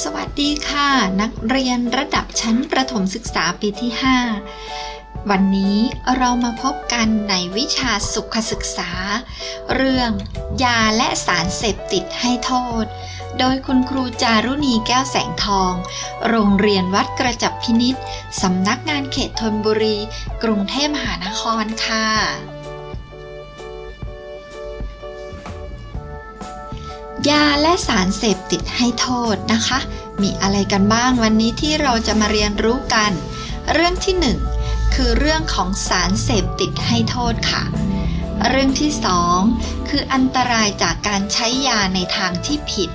สวัสดีค่ะ นักเรียนระดับชั้นประถมศึกษาปีที่ 5 วันนี้เรามาพบกันในวิชาสุขศึกษา เรื่องยาและสารเสพติดให้โทษ โดยคุณครูจารุณีแก้วแสงทอง โรงเรียนวัดกระจับพินิษสำนักงานเขตธนบุรี กรุงเทพมหานครค่ะ ยาและสารเสพติดให้โทษนะคะ มีอะไรกันบ้างวันนี้ที่เราจะมาเรียนรู้กัน เรื่องที่หนึ่งคือเรื่องของสารเสพติดให้โทษค่ะ เรื่องที่สองคืออันตรายจากการใช้ยาในทางที่ผิด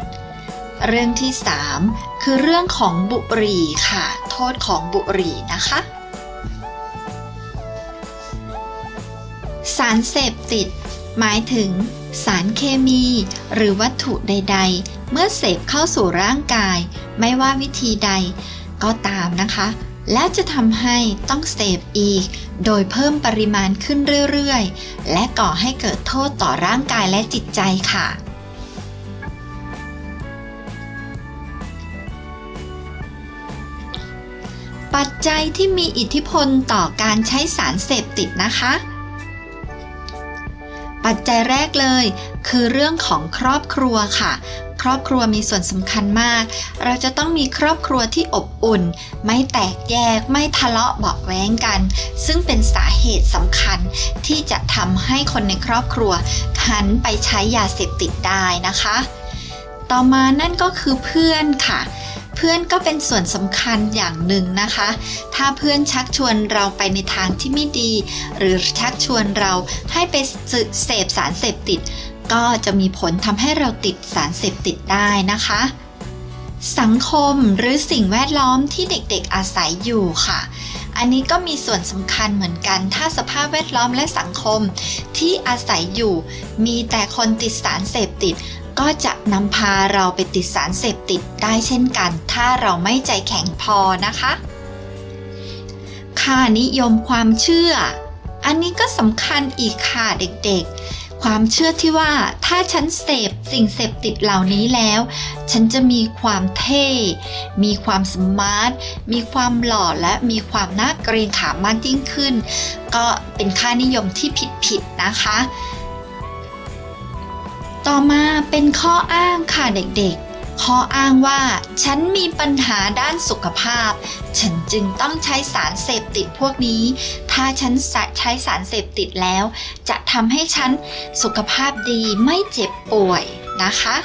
เรื่องที่สามคือเรื่องของบุหรี่ค่ะ โทษของบุหรี่นะคะ สารเสพติด หมายถึง สารเคมี หรือวัตถุใด ๆ เมื่อเสพเข้าสู่ร่างกาย ไม่ว่าวิธีใด ก็ตามนะคะ แล้วจะทำให้ต้องเสพอีก โดยเพิ่มปริมาณขึ้นเรื่อยๆ และก่อให้เกิดโทษต่อร่างกายและจิตใจค่ะปัจจัยที่มีอิทธิพลต่อการใช้สารเสพติดนะคะ ปัจจัยแรกเลย คือเรื่องของครอบครัวค่ะ ครอบครัวมีส่วนสำคัญมาก เราจะต้องมีครอบครัวที่อบอุ่น ไม่แตกแยก ไม่ทะเลาะเบาะแว้งกัน ซึ่งเป็นสาเหตุสำคัญที่จะทำให้คนในครอบครัวหันไปใช้ยาเสพติดได้นะคะ ต่อมานั่นก็คือเพื่อนค่ะเเพื่อนก็เป็นส่วนสำคัญอย่างหนึ่งนะคะ ถ้าเพื่อนชักชวนเราไปในทางที่ไม่ดี หรือชักชวนเราให้ไปเสพสารเสพติด ก็จะมีผลทำให้เราติดสารเสพติดได้นะคะ สังคมหรือสิ่งแวดล้อมที่เด็กๆอาศัยอยู่ค่ะอันนี้ก็มีส่วนสำคัญเหมือนกัน ถ้าสภาพแวดล้อมและสังคมที่อาศัยอยู่ มีแต่คนติดสารเสพติด ก็จะนำพาเราไปติดสารเสพติดได้เช่นกัน ถ้าเราไม่ใจแข็งพอนะคะ ค่านิยมความเชื่อ อันนี้ก็สำคัญอีกค่ะเด็กๆ ความเชื่อที่ว่าถ้าฉันเสพสิ่งเสพติดเหล่านี้แล้ว ฉันจะมีความเท่ มีความสมาร์ท มีความหล่อและมีความน่าเกรงขามมากยิ่งขึ้น ก็เป็นค่านิยมที่ผิดๆนะคะ ต่อมาเป็นข้ออ้างค่ะเด็กๆ ข้ออ้างว่า ฉันมีปัญหาด้านสุขภาพ ฉันจึงต้องใช้สารเสพติดพวกนี้ ถ้าฉันใช้สารเสพติดแล้ว จะทำให้ฉันสุขภาพดีไม่เจ็บป่วยนะคะ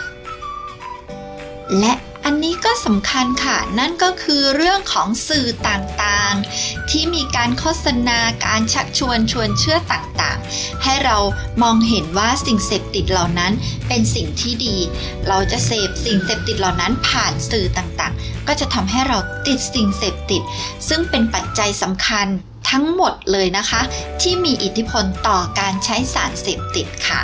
และ อันนี้ก็สำคัญค่ะ นั่นก็คือเรื่องของสื่อต่างๆ ที่มีการโฆษณาการชักชวนชวนเชื่อต่างๆ ให้เรามองเห็นว่าสิ่งเสพติดเหล่านั้นเป็นสิ่งที่ดี เราจะเสพสิ่งเสพติดเหล่านั้นผ่านสื่อต่างๆ ก็จะทำให้เราติดสิ่งเสพติด ซึ่งเป็นปัจจัยสำคัญทั้งหมดเลยนะคะ ที่มีอิทธิพลต่อการใช้สารเสพติดค่ะ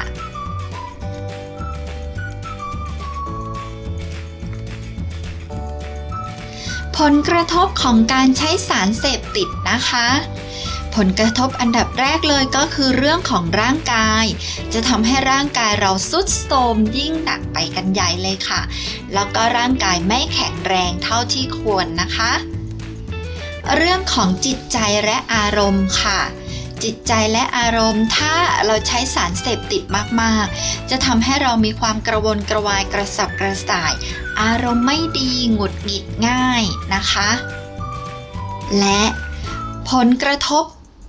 ผลกระทบของการใช้สารเสพติดนะคะ ผลกระทบอันดับแรกเลยก็คือเรื่องของร่างกาย จะทำให้ร่างกายเราสุดโทมยิ่งหนักไปกันใหญ่เลยค่ะ แล้วก็ร่างกายไม่แข็งแรงเท่าที่ควรนะคะ เรื่องของจิตใจและอารมณ์ค่ะ จิตใจและอารมณ์ ถ้าเราใช้สารเสพติดมากๆ จะทำให้เรามีความกระวนกระวายกระสับกระส่าย อารมณ์ไม่ดีหงุดหงิดง่ายนะคะ และผลกระทบ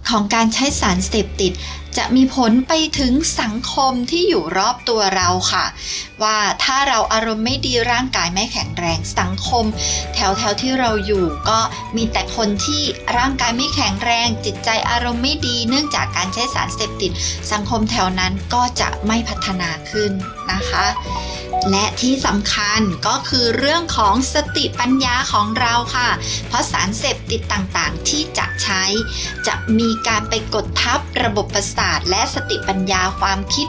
ของการใช้สารเสพติด จะมีผลไปถึงสังคมที่อยู่รอบตัวเราค่ะ ว่าถ้าเราอารมณ์ไม่ดีร่างกายไม่แข็งแรงสังคม แถวแถวที่เราอยู่ก็มีแต่คนที่ร่างกายไม่แข็งแรง จิตใจอารมณ์ไม่ดี เนื่องจากการใช้สารเสพติด สังคมแถวนั้นก็จะไม่พัฒนาขึ้นนะคะ และที่สำคัญก็คือเรื่องของสติปัญญาของเราค่ะ เพราะสารเสพติดต่างๆที่จะใช้ จะมีการไปกดทับระบบประสาทและสติปัญญาความคิด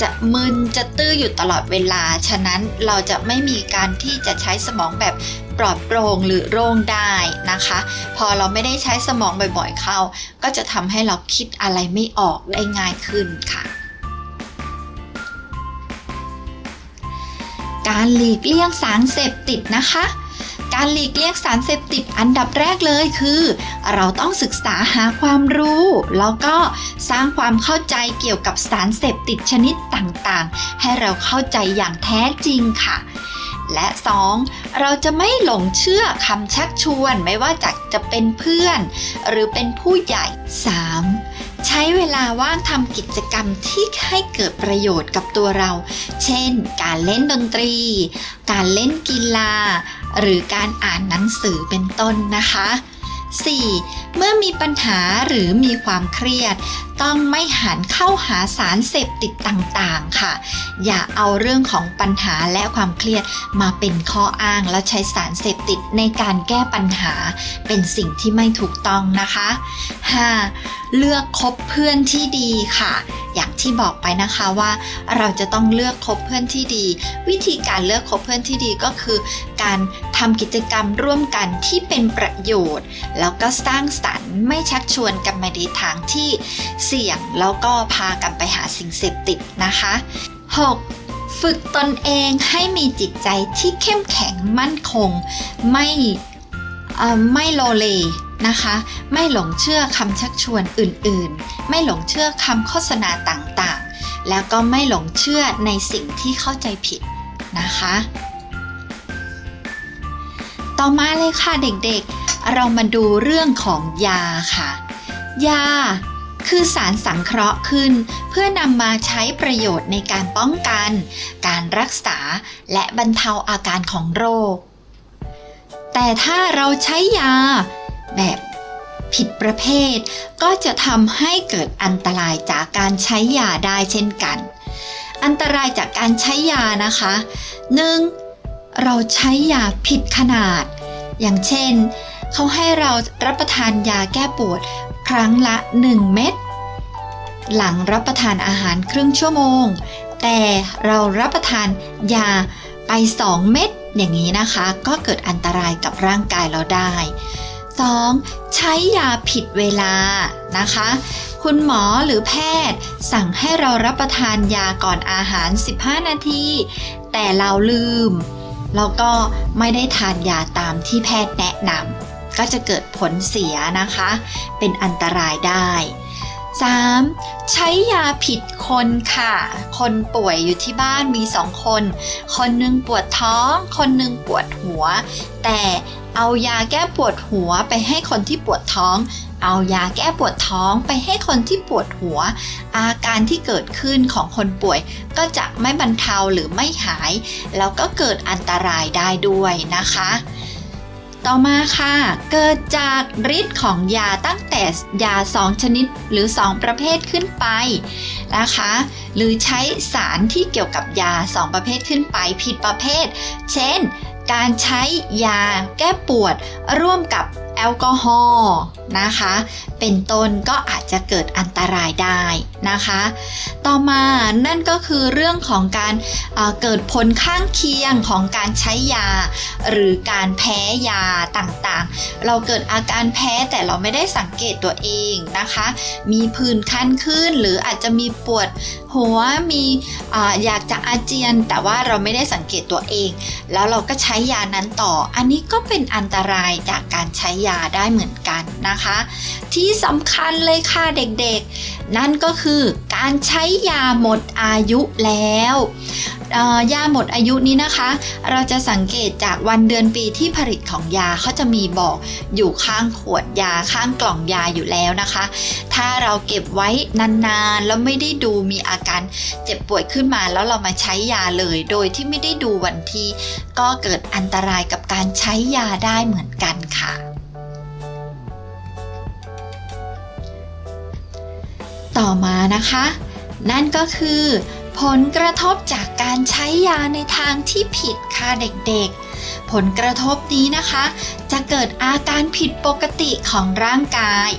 จะมึนจะตื้ออยู่ตลอดเวลา ฉะนั้นเราจะไม่มีการที่จะใช้สมองแบบปลอดโปร่งหรือโล่งได้นะคะ พอเราไม่ได้ใช้สมองบ่อยๆเข้า ก็จะทำให้เราคิดอะไรไม่ออกได้ง่ายขึ้นค่ะการหลีกเลี่ยงสารเสพติดนะคะ การหลีกเลี่ยงสารเสพติดอันดับแรกเลยคือ เราต้องศึกษาหาความรู้ แล้วก็สร้างความเข้าใจเกี่ยวกับสารเสพติดชนิดต่างๆ ให้เราเข้าใจอย่างแท้จริงค่ะและ 2. เราจะไม่หลงเชื่อคำชักชวนไม่ว่าจะจะเป็นเพื่อน หรือเป็นผู้ใหญ่ 3. ใช้เวลาว่างทำกิจกรรมที่ให้เกิดประโยชน์กับตัวเรา เช่น การเล่นดนตรี การเล่นกีฬา หรือการอ่านหนังสือเป็นต้นนะคะ 4. เมื่อมีปัญหาหรือมีความเครียด ต้องไม่หันเข้าหาสารเสพติดต่างๆ ค่ะ อย่าเอาเรื่องของปัญหาและความเครียดมาเป็นข้ออ้างแล้วใช้สารเสพติดในการแก้ปัญหา เป็นสิ่งที่ไม่ถูกต้องนะคะ 5. เลือกคบเพื่อนที่ดีค่ะ อย่างที่บอกไปนะคะว่าเราจะต้องเลือกคบเพื่อนที่ดี วิธีการเลือกคบเพื่อนที่ดีก็คือ การทำกิจกรรมร่วมกันที่เป็นประโยชน์ แล้วก็สร้างสรรค์ไม่ชักชวนกันมาในทางที่เสี่ยงแล้วก็พากันไปหาสิ่งเสพติดนะคะ 6. ฝึกตนเองให้มีจิตใจที่เข้มแข็งมั่นคง ไม่ไม่โลเล นะคะ ไม่หลงเชื่อคำชักชวนอื่นๆ ไม่หลงเชื่อคำโฆษณาต่างๆ แล้วก็ไม่หลงเชื่อในสิ่งที่เข้าใจผิดนะคะ ต่อมาเลยค่ะเด็กๆ เรามาดูเรื่องของยาค่ะ ยาคือสารสังเคราะห์ขึ้น เพื่อนำมาใช้ประโยชน์ในการป้องกัน การรักษาและบรรเทาอาการของโรค แต่ถ้าเราใช้ยา แบบผิดประเภท ก็จะทำให้เกิดอันตรายจากการใช้ยาได้เช่นกัน อันตรายจากการใช้ยานะคะ 1. เราใช้ยาผิดขนาด อย่างเช่น เขาให้เรารับประทานยาแก้ปวดครั้งละ 1 เม็ดหลังรับประทานอาหารครึ่งชั่วโมง แต่เรารับประทานยาไป 2 เม็ดอย่างนี้นะคะ ก็เกิดอันตรายกับร่างกายเราได้ 2. ใช้ยาผิดเวลานะคะ คุณหมอหรือแพทย์ สั่งให้เรารับประทานยาก่อนอาหาร 15 นาที แต่เราลืม แล้วก็ไม่ได้ทานยาตามที่แพทย์แนะนำก็จะเกิดผลเสียนะคะ เป็นอันตรายได้ 3. ใช้ยาผิดคนค่ะ คนป่วยอยู่ที่บ้านมีสองคน คนหนึ่งปวดท้อง คนหนึ่งปวดหัว แต่ เอายาแก้ปวดหัวไปให้คนที่ปวดท้อง เอายาแก้ปวดท้องไปให้คนที่ปวดหัว อาการที่เกิดขึ้นของคนป่วยก็จะไม่บรรเทาหรือไม่หาย แล้วก็เกิดอันตรายได้ด้วยนะคะ ต่อมาค่ะ เกิดจากฤทธิ์ของยาตั้งแต่ยา 2 ชนิดหรือ 2 ประเภทขึ้นไปนะคะ หรือใช้สารที่เกี่ยวกับยา 2 ประเภทขึ้นไปผิดประเภท เช่น การใช้ยาแก้ปวดร่วมกับแอลกอฮอล์ นะคะ เป็นต้นก็อาจจะเกิดอันตรายได้นะคะ ต่อมานั่นก็คือเรื่องของการเอ่อเกิดผลข้างเคียงของการใช้ยา หรือการแพ้ยาต่างๆ เราเกิดอาการแพ้แต่เราไม่ได้สังเกตตัวเองนะคะ มีผื่นคันขึ้นหรืออาจจะมีปวดหัวมีออยากจะอาเจียน แต่ว่าเราไม่ได้สังเกตตัวเอง แล้วเราก็ใช้ยานั้นต่อ อันนี้ก็เป็นอันตรายจากการใช้ยาได้เหมือนกันนะคะที่สำคัญเลยค่ะเด็กๆ นั่นก็คือการใช้ยาหมดอายุแล้วยาหมดอายุนี้นะคะ เราจะสังเกตจากวันเดือนปีที่ผลิตของยาเขาจะมีบอกอยู่ข้างขวดยาข้างกล่องยาอยู่แล้วนะคะ ถ้าเราเก็บไว้นานๆ แล้วไม่ได้ดูมีอาการเจ็บป่วยขึ้นมาแล้วเรามาใช้ยาเลย โดยที่ไม่ได้ดูวันที่ก็เกิดอันตรายกับการใช้ยาได้เหมือนกันค่ะ ต่อมานะคะ นั่นก็คือ ผลกระทบจากการใช้ยาในทางที่ผิดค่ะเด็กๆ ผลกระทบนี้นะคะ จะเกิดอาการผิดปกติของร่างกาย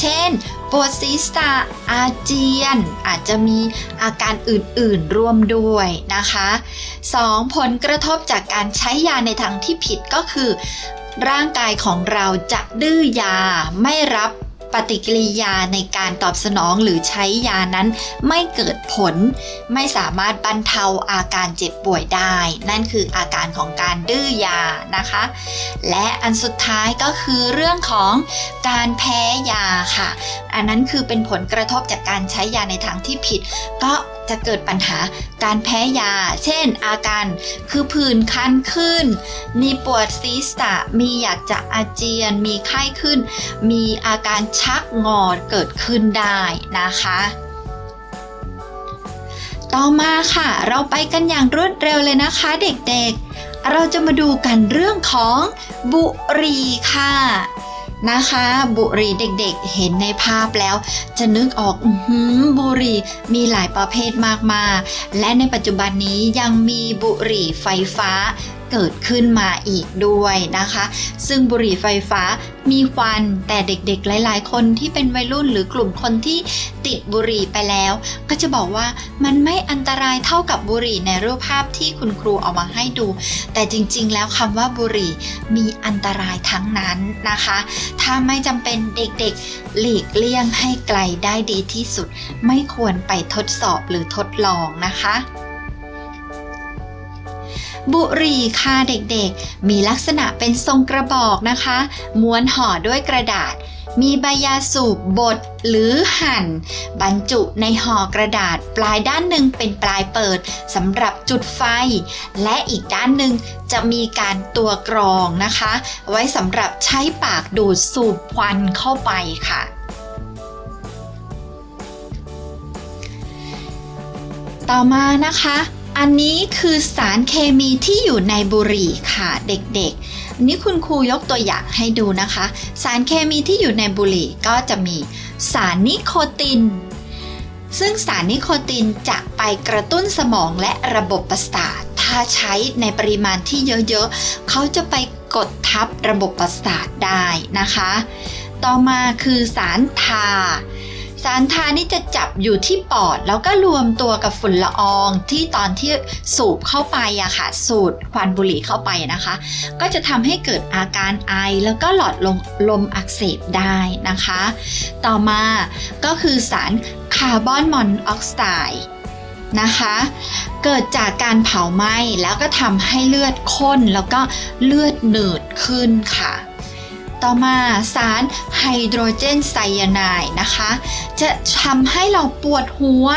เช่นปวดศีรษะอาเจียน อาจจะมีอาการอื่นๆร่วมด้วยนะคะ 2. ผลกระทบจากการใช้ยาในทางที่ผิดก็คือ ร่างกายของเราจะดื้อยาไม่รับ ปฏิกิริยาในการตอบสนองหรือใช้ยานั้นไม่เกิดผล ไม่สามารถบรรเทาอาการเจ็บป่วยได้ นั่นคืออาการของการดื้อยานะคะ และอันสุดท้ายก็คือเรื่องของการแพ้ยาค่ะ อันนั้นคือเป็นผลกระทบจากการใช้ยาในทางที่ผิด ก็จะเกิดปัญหาการแพ้ยา เช่น อาการคือผื่นคันขึ้น มีปวดศีรษะ มีอยากจะอาเจียน มีไข้ขึ้น มีอาการชักงอเกิดขึ้นได้นะคะ ต่อมาค่ะ เราไปกันอย่างรวดเร็วเลยนะคะเด็กๆ เราจะมาดูกันเรื่องของบุหรี่ค่ะนะคะบุหรี่เด็กๆ เห็นในภาพแล้ว จะนึกออกอบุหรี่มีหลายประเภทมากมายและในปัจจุบันนี้ยังมีบุหรี่ไฟฟ้า เกิดขึ้นมาอีกด้วยนะคะ ซึ่งบุหรี่ไฟฟ้ามีควันแต่เด็กๆ หลายๆ คนที่เป็นวัยรุ่นหรือกลุ่มคนที่ติดบุหรี่ไปแล้ว ก็จะบอกว่ามันไม่อันตรายเท่ากับบุหรี่ในรูปภาพที่คุณครูเอามาให้ดู แต่จริงๆ แล้วคำว่าบุหรี่มีอันตรายทั้งนั้นนะคะ ถ้าไม่จำเป็นเด็กๆ หลีกเลี่ยงให้ไกลได้ดีที่สุด ไม่ควรไปทดสอบหรือทดลองนะคะ บุหรี่ค่ะเด็กๆ มีลักษณะเป็นทรงกระบอกนะคะ ม้วนห่อด้วยกระดาษ มีใบยาสูบบดหรือหั่น บรรจุในห่อกระดาษปลายด้านหนึ่งเป็นปลายเปิดสำหรับจุดไฟ และอีกด้านหนึ่งจะมีการตัวกรองนะคะ ไว้สำหรับใช้ปากดูดสูบควันเข้าไปค่ะต่อมานะคะ อันนี้คือสารเคมีที่อยู่ในบุหรี่ค่ะเด็กๆ อันนี้คุณครูยกตัวอย่างให้ดูนะคะ สารเคมีที่อยู่ในบุหรี่ก็จะมีสารนิโคติน ซึ่งสารนิโคตินจะไปกระตุ้นสมองและระบบประสาท ถ้าใช้ในปริมาณที่เยอะๆ เขาจะไปกดทับระบบประสาทได้นะคะ ต่อมาคือสารทา สารทานี่จะจับอยู่ที่ปอด แล้วก็รวมตัวกับฝุ่นละอองที่ตอนที่สูบเข้าไปอะค่ะ สูดควันบุหรี่เข้าไปนะคะ ก็จะทำให้เกิดอาการไอแล้วก็หลอดลมลมอักเสบได้นะคะ ต่อมาก็คือสารคาร์บอนมอนอกไซด์นะคะ เกิดจากการเผาไหม้แล้วก็ทำให้เลือดข้นแล้วก็เลือดหนืดขึ้นค่ะ ต่อมาสารไฮโดรเจนไซยาไนด์นะคะ จะทำให้เราปวดหัว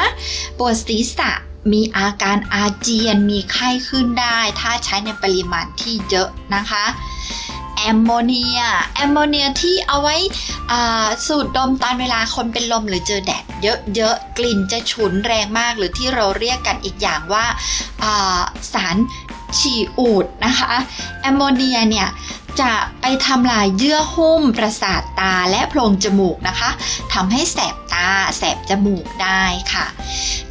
ปวดศีรษะมีอาการอาเจียนมีไข้ขึ้นได้ ถ้าใช้ในปริมาณที่เยอะนะคะแอมโมเนียแอมโมเนียที่เอาไว้สูดดมตอนเวลาคนเป็นลมหรือเจอแดดเยอะๆกลิ่นจะฉุนแรงมากหรือที่เราเรียกกันอีกอย่างว่าาสารฉี่อูดนะคะแอมโมเนียเนี่ย จะไปทำลายเยื่อหุ้มประสาทตาและโพรงจมูกนะคะทำให้แสบตาแสบจมูกได้ค่ะ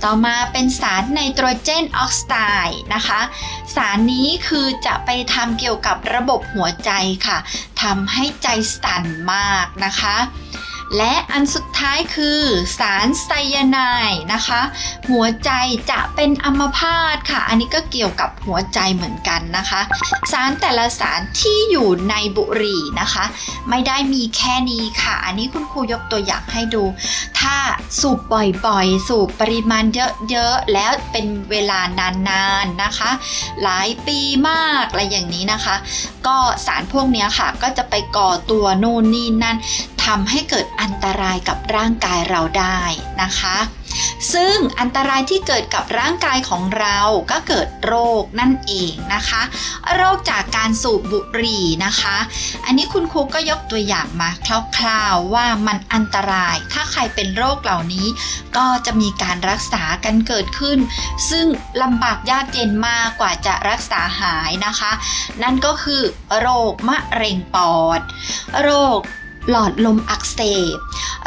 ต่อมาเป็นสารไนโตรเจนออกไซด์นะคะ สารนี้คือจะไปทำเกี่ยวกับระบบหัวใจค่ะทำให้ใจสั่นมากนะคะ และอันสุดท้ายคือสารไซยาไนด์นะคะ หัวใจจะเป็นอัมพาตค่ะ อันนี้ก็เกี่ยวกับหัวใจเหมือนกันนะคะ สารแต่ละสารที่อยู่ในบุหรี่นะคะ ไม่ได้มีแค่นี้ค่ะ อันนี้คุณครูยกตัวอย่างให้ดู ถ้าสูบบ่อยๆ สูบปริมาณเยอะๆ แล้วเป็นเวลานานๆนะคะ หลายปีมากอะไรอย่างนี้นะคะ ก็สารพวกนี้ค่ะก็จะไปก่อตัวนู่นนี่นั่นทำให้เกิดอันตรายกับร่างกายเราได้นะคะ ซึ่งอันตรายที่เกิดกับร่างกายของเราก็เกิดโรคนั่นเองนะคะ โรคจากการสูบบุหรี่นะคะ อันนี้คุณครูก็ยกตัวอย่างมาคร่าวๆว่ามันอันตรายถ้าใครเป็นโรคเหล่านี้ ก็จะมีการรักษากันเกิดขึ้น ซึ่งลำบากยากเย็นมากกว่าจะรักษาหายนะคะ นั่นก็คือโรคมะเร็งปอด โรค หลอดลมอักเสบ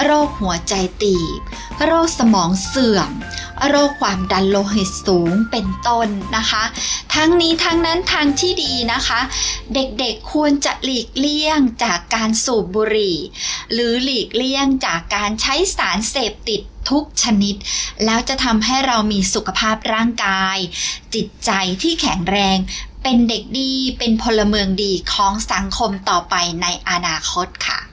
โรคหัวใจตีบ โรคสมองเสื่อม โรคความดันโลหิตสูงเป็นต้นนะคะ ทั้งนี้ทั้งนั้นทางที่ดีนะคะ เด็กๆควรจะหลีกเลี่ยงจากการสูบบุหรี่ หรือหลีกเลี่ยงจากการใช้สารเสพติดทุกชนิด แล้วจะทำให้เรามีสุขภาพร่างกาย จิตใจที่แข็งแรงเป็นเด็กดี เป็นพลเมืองดีของสังคมต่อไปในอนาคตค่ะ